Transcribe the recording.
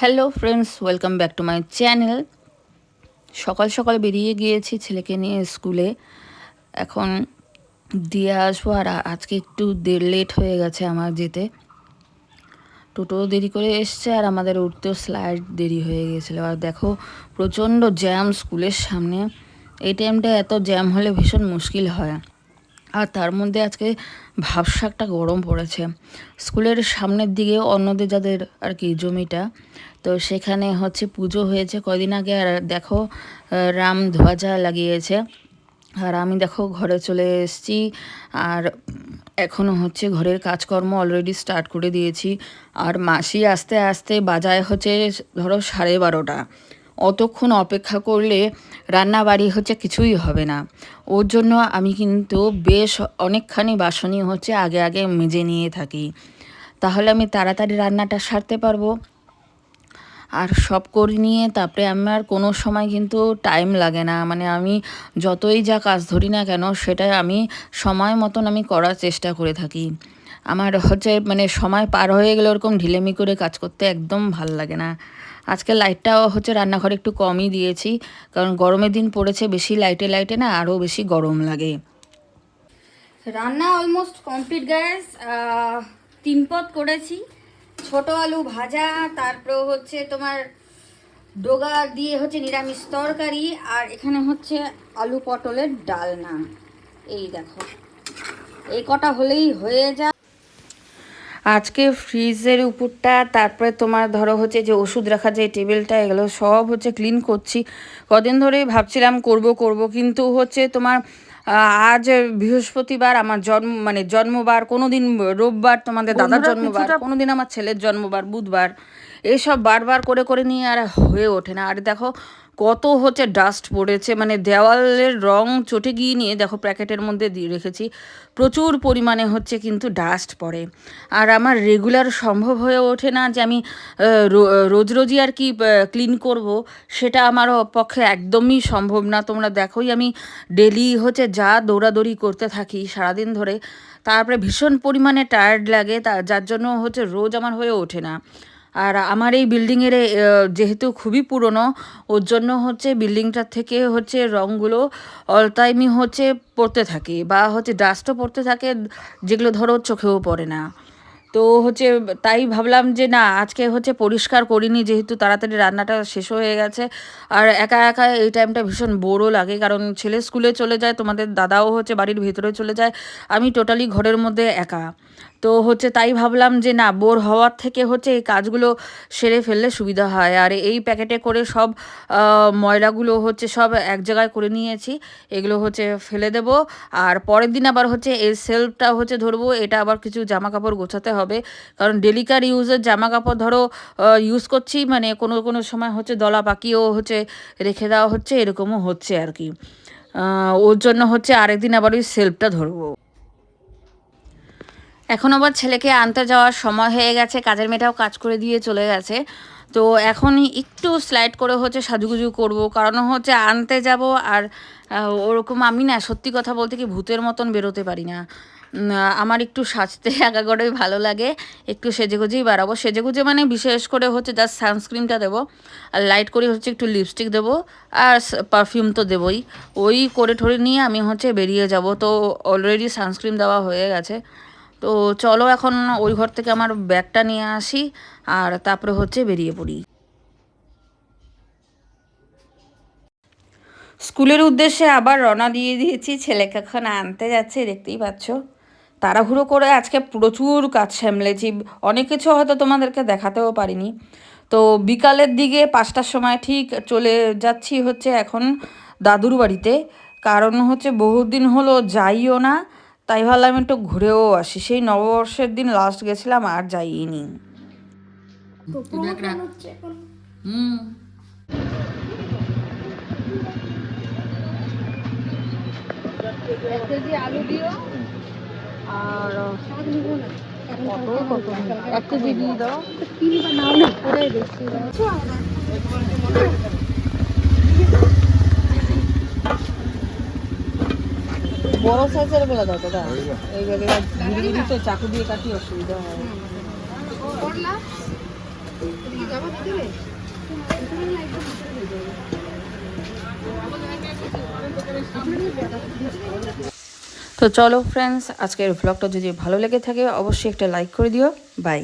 Hello friends, welcome back to my channel. সকাল সকাল বেরিয়ে গিয়েছি ছেলেকে নিয়ে স্কুলে। এখন দিয়ে আসব আর আজকে একটু লেট হয়ে গেছে আমার যেতে। টোটো দেরি করে এসছে আর আমাদের উঠতেও স্লাইড দেরি হয়ে গেছিল আর দেখো, প্রচণ্ড জ্যাম স্কুলের সামনে। এই টাইমটা এত জ্যাম হলে ভীষণ মুশকিল হয়। আর তার মধ্যে আজকে ভাবসা একটা গরম পড়েছে। স্কুলের সামনের দিকে অন্যদের যাদের আর কি জমিটা তো সেখানে হচ্ছে পুজো হয়েছে। কদিন আগে আর দেখো রাম ধ্বজা লাগিয়েছে। আর আমি দেখো ঘরে চলে এসেছি। আর এখনও হচ্ছে ঘরের কাজকর্ম অলরেডি স্টার্ট করে দিয়েছি। আর মাসি আস্তে আস্তে বাজায় হচ্ছে ধরো সাড়ে বারোটা। অতক্ষণ অপেক্ষা করলে রান্না বাড়ি হচ্ছে কিছুই হবে না। ওর জন্য আমি কিন্তু বেশ অনেকখানি বাসনই হচ্ছে আগে আগে মেজে নিয়ে থাকি। তাহলে আমি তাড়াতাড়ি রান্নাটা সারতে পারব? আর সব করে নিয়ে তারপরে আমার কোনো সময় কিন্তু টাইম লাগে না। মানে আমি যতই যা কাজ ধরি না কেন সেটা আমি সময় মতন আমি করার চেষ্টা করে থাকি। আমার হচ্ছে মানে সময় পার হয়ে গেলে ওরকম ঢিলেমি করে কাজ করতে একদম ভালো লাগে না। আজকে লাইটটাও হচ্ছে রান্নাঘরে একটু কমই দিয়েছি, কারণ গরমের দিন পড়েছে, বেশি লাইটে লাইটে না আরও বেশি গরম লাগে। রান্না অলমোস্ট কমপ্লিট গ্যাস তিন পদ করেছি। ছোট আলু ভাজা, তারপর হচ্ছে তোমার ডোগা দিয়ে হচ্ছে নিরামিষ তরকারি, আর এখানে হচ্ছে আলু পটলের ডালনা। এই দেখো। এই কটা হলেই হয়ে যায়। আজকে ফ্রিজের উপরটা, তারপরে তোমার ধরো হচ্ছে যে ওষুধ রাখা যে টেবিলটা, এগুলো সব হচ্ছে ক্লিন করছি। কদিন ধরেই ভাবছিলাম করব করব, কিন্তু হচ্ছে তোমার আজ বৃহস্পতিবার আমার জন্ম মানে জন্মবার কোনোদিন রোববার তোমাদের দাদার জন্মবার কোনোদিন আমার ছেলের জন্মবার বুধবার এসব বারবার করে করে নিয়ে আর হয়ে ওঠে না। আর দেখো কত হচ্ছে ডাস্ট পড়েছে মানে দেওয়ালের রং চটে গিয়ে নিয়ে দেখো প্যাকেটের মধ্যে দিয়ে রেখেছি, প্রচুর পরিমাণে হচ্ছে কিন্তু ডাস্ট পড়ে। আর আমার রেগুলার সম্ভব হয়ে ওঠে না যে আমি রোজ রোজই আর কি ক্লিন করব, সেটা আমার পক্ষে একদমই সম্ভব না। তোমরা দেখোই আমি ডেলি হচ্ছে যা দৌড়াদৌড়ি করতে থাকি সারাদিন ধরে, তারপরে ভীষণ পরিমাণে টায়ার্ড লাগে, তা, যার জন্য হচ্ছে রোজ আমার হয়ে ওঠে না। আর আমার এই বিল্ডিংয়ের যেহেতু খুবই পুরনো, ওর জন্য হচ্ছে বিল্ডিংটার থেকে হচ্ছে রঙগুলো অল টাইমই হচ্ছে পড়তে থাকে বা হচ্ছে ডাস্টও পড়তে থাকে, যেগুলো ধরো চোখেও পড়ে না। তো হচ্ছে তাই ভাবলাম যে না, আজকে হচ্ছে পরিষ্কার করিনি, যেহেতু তাড়াতাড়ি রান্নাটা শেষ হয়ে গেছে। আর একা একা এই টাইমটা ভীষণ বোরও লাগে, কারণ ছেলে স্কুলে চলে যায়, তোমাদের দাদাও হচ্ছে বাড়ির ভেতরে চলে যায়, আমি টোটালি ঘরের মধ্যে একা। তো হচ্ছে তাই ভাবলাম যে না, বোর হওয়ার থেকে হচ্ছে এই কাজগুলো সেরে ফেললে সুবিধা হয়। আর এই প্যাকেটে করে সব ময়লাগুলো হচ্ছে সব এক জায়গায় করে নিয়েছি, এগুলো হচ্ছে ফেলে দেব। আর পরের দিন আবার হচ্ছে এই সেলফটা হচ্ছে ধরবো, এটা আবার কিছু জামা কাপড় গোছাতে হবে। কারণ ডেলিকার ইউজের জামা কাপড় ধরো ইউজ করছি মানে কোনো কোনো সময় হচ্ছে দলা পাকিও হচ্ছে রেখে দেওয়া হচ্ছে, এরকমও হচ্ছে আর কি। ওর জন্য হচ্ছে আরেকদিন আবার ওই সেলফটা ধরবো। এখন আবার ছেলেকে আনতে যাওয়ার সময় হয়ে গেছে, কাজের মেয়েটাও কাজ করে দিয়ে চলে গেছে। তো এখনই একটু স্লাইড করে হচ্ছে সাজুগুজু করব, কারণ হচ্ছে আনতে যাব আর ওরকম আমি না সত্যি কথা বলতে কি ভূতের মতন বেরোতে পারি না। আমার একটু সাজতে একাগড়েই ভালো লাগে, একটু সেজেগুজেই বাড়াবো সেজেগুজে মানে বিশেষ করে হচ্ছে জাস্ট সানস্ক্রিনটা দেবো, আর লাইট করে হচ্ছে একটু লিপস্টিক দেবো, আর পারফিউম তো দেবই। ওই করে ঠরে নিয়ে আমি হচ্ছে বেরিয়ে যাব। তো অলরেডি সানস্ক্রিন দেওয়া হয়ে গেছে। তো চলো এখন ওই ঘর থেকে আমার ব্যাগটা নিয়ে আসি, আর তারপরে হচ্ছে বেরিয়ে পড়ি। স্কুলের উদ্দেশ্যে আবার রওনা দিয়ে দিয়েছি ছেলেকে এখন আনতে যাচ্ছে, দেখতেই পাচ্ছ। তাড়াহুড়ো করে আজকে প্রচুর কাজ সামলেছি, অনেক কিছু হয়তো তোমাদেরকে দেখাতেও পারিনি। তো বিকালের দিকে পাঁচটার সময় ঠিক চলে যাচ্ছি হচ্ছে এখন দাদুর বাড়িতে, কারণ হচ্ছে বহুদিন হলো যাইও না তাই ভাবলাম একটু ঘুরেও আসি। সেই নববর্ষের দিন লাস্ট গেছিলাম আর যাইনি। হুম। এক কেজি দিয়ে দাও। বড় সাইজের বেলা দাও দাদা। এইভাবে ঘুরি ঘুরি তো চাকু দিয়ে কাটি অসুবিধা হয়। তো চলো ফ্রেন্ডস আজকের ভ্লগটা যদি ভালো লেগে থাকে অবশ্যই একটা লাইক করে দিও। বাই